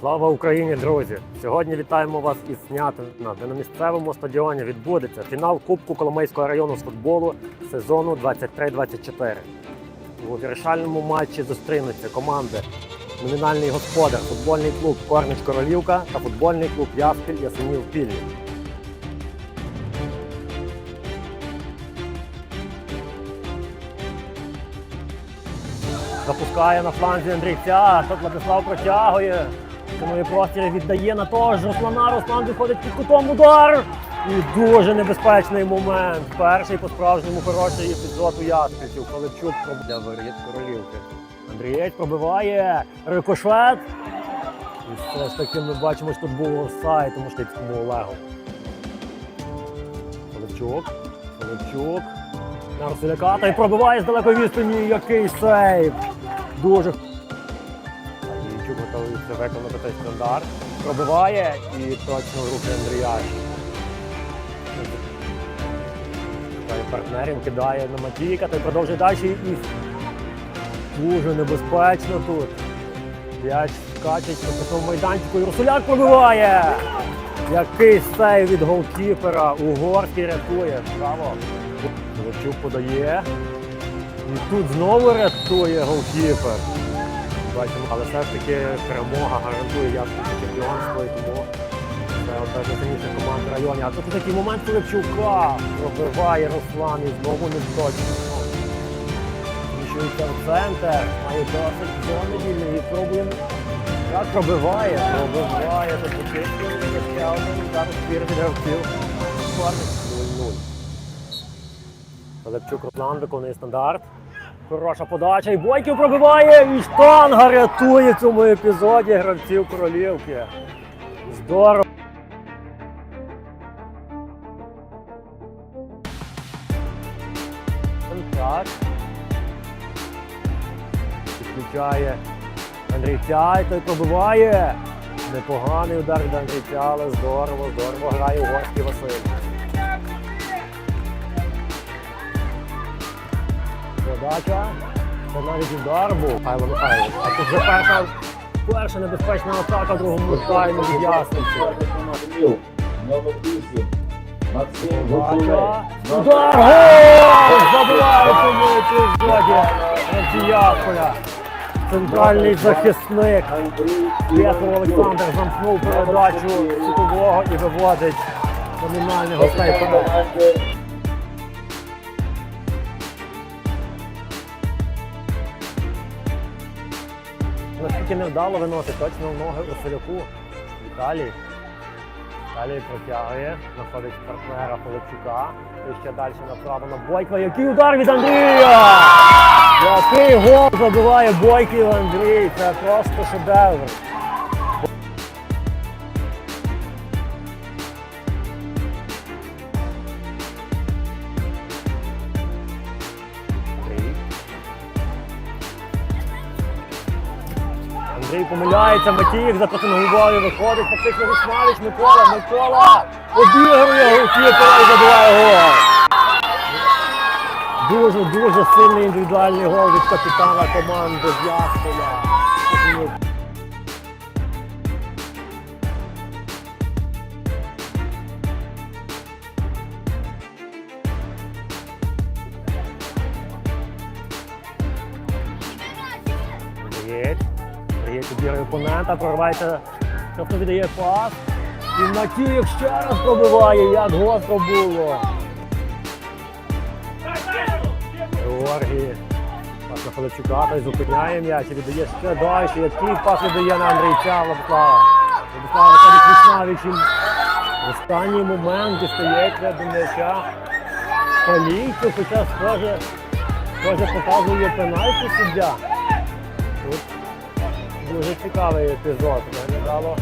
Слава Україні, друзі! Сьогодні вітаємо вас із Снятина, де на місцевому стадіоні відбудеться фінал Кубку Коломийського району з футболу сезону 23-24. У вирішальному матчі зустрінуться команди номінальний господар, футбольний клуб Корнич Королівка та футбольний клуб Яспіль Ясенів Пільні. Запускає на фланзі Андрійця, тут Владислав протягує. Тому простір віддає на того ж Руслана. Руслан виходить під кутом удар. І дуже небезпечний момент. Перший по-справжньому хороший епізод у Яспільців. Пилипчук для воріт королівки. Андрієць пробиває рикошет. І все ж таки ми бачимо, що тут був офсайд у Муштицькому Олегу. Пилипчук. Пилипчук. На Русиляка та й пробиває з далекої відстані. Який сейв! Дуже готується виконати цей стандарт. Пробиває і точно руки Андрія. Партнерів, кидає на Матійка, той продовжує далі і дуже небезпечно тут. М'яч скачить на такому майданчику і Русуляк пробиває. Який сейв від голкіпера. Угорський рятує. Браво. Головчук подає. І тут знову рятує голкіпер. Бачимо, але все ж таки перемога гарантує ясно чемпіонство і тому це одна з найсильніших команд в районі. А тут такий момент Филипчука пробиває Руслан і знову не точно. Зміщується в центр, має досить зони і пробує. Так пробиває, пробиває, ще один удар спір гравців. Парник 0-0. Филипчук Руслан виконує стандарт. Хороша подача і Бойків пробиває. І штанга рятує в цьому епізоді гравців королівки. Здорово. Так. Підключає Андрійця, і той пробиває. Непоганий удар від Андрійця, але здорово, здорово грає угорський Василь. Подача. Це навіть удар був. Михайло Михайлович. А тут вже перша, перша небезпечна атака в другому таймі від Подача. Удар! Гол! Забиває цьому епізоді Антіяполя. Центральний захисник. Петро Олександр замкнув передачу сітового і виводить номінального снайпера. Наскільки невдало виносить точно в ноги у Василюку. Віталій. Віталій протягує, знаходить партнера Полипчука. І ще далі направо на Бойка. Який удар від Андрія! Який гол забиває Бойків Андрій! Це просто шедевр. Андрій помиляється, Матіїв за протингувою виходить, фактично Вишмалич, Микола, Микола обігрує голкіпера і забиває гол. Дуже, дуже сильний індивідуальний гол від капітана команди Ясполя. Приєть. Приєть обігрує опонента, проривається, тобто віддає пас. І Матіїв ще раз пробиває, як гостро було. Георгій. Пас на Филипчука, той зупиняє м'яч віддає ще далі. Який пас віддає на Андрійця Владислава. Владислава Вічнавич. і В останній момент дістається до м'яча. Полійцю, хоча схоже, схоже показує пенальті суддя. Дуже цікавий епізод. Виглядало,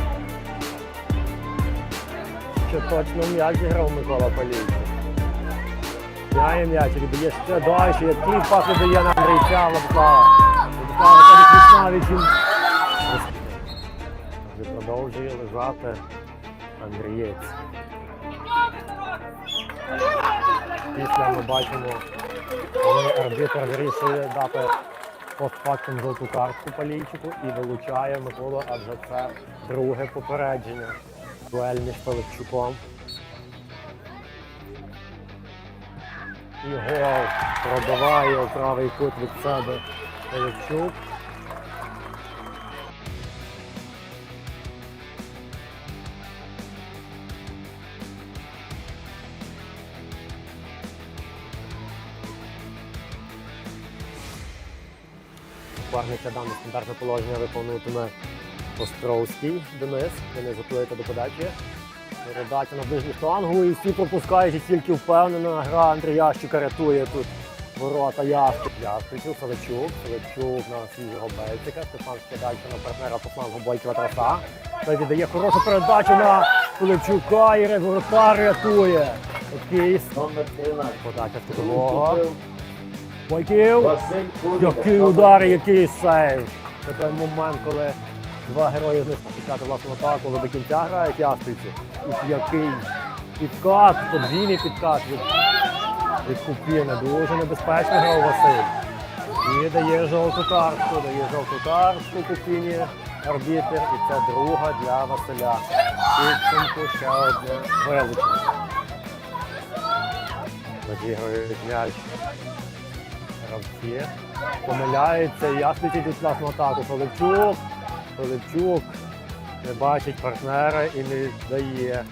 що точно м'яч зіграв Микола Полійцю. Зняє м'яч, і віддає ще далі, який пас віддає на Андрійця. Владислава виходить Продовжує лежати Андрієць. Після ми бачимо, коли арбітр вирішує дати постфактум жовту картку палійчику і вилучає Микола, адже це друге попередження. Дуель між Пилипчуком. І гол пробиває правий кут від себе Пилипчук. Парниця дане стандартне положення виконуватиме Островський Денис. Денис готується до подачі. Передача на ближню штангу і всі пропускають тільки впевнена гра Андріящика рятує тут ворота Яшки. Яшківців, Селичук, Селичук на свіжого Бельцика. Стефан скидається на партнера по флангу Бойкова Траса. Той віддає хорошу передачу на Пилипчука і воротар рятує. 13. подача з. Бойків. Який удар, який сейв. Це той момент, коли два герої з них власну атаку, але до кінця грають ястрівці. І який підкат, подвійний підкат від, від Купіна. Дуже небезпечно грав Василь. І дає жовту картку, дає жовту картку Купіні арбітер. І це друга для Василя. Підсумку ще одне вилучення. Надіграють м'яч гравці. Помиляються, ясниці йдуть в класну атаку. Пилипчук, Пилипчук не бачить партнера і не дає.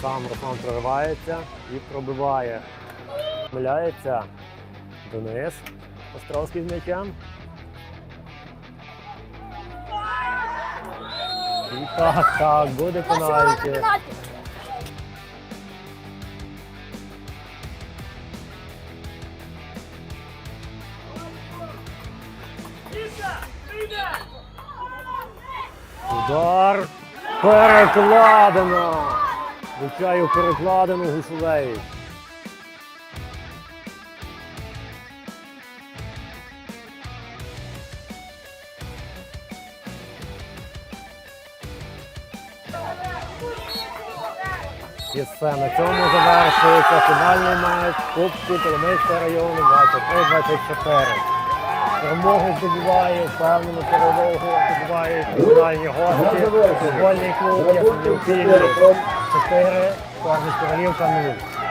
Сам Руслан проривається і пробиває. Помиляється Денис Островський з м'ячем. І так, так, буде пенальті. Удар перекладено. Влучаю перекладину Гусулей. І все, на цьому завершується фінальний матч Кубку Коломийського району 23-24. Перемогу здобуває, впевнену перемогу здобуває фінальні гості. Футбольний клуб, як не 4, Корність Королівка 0.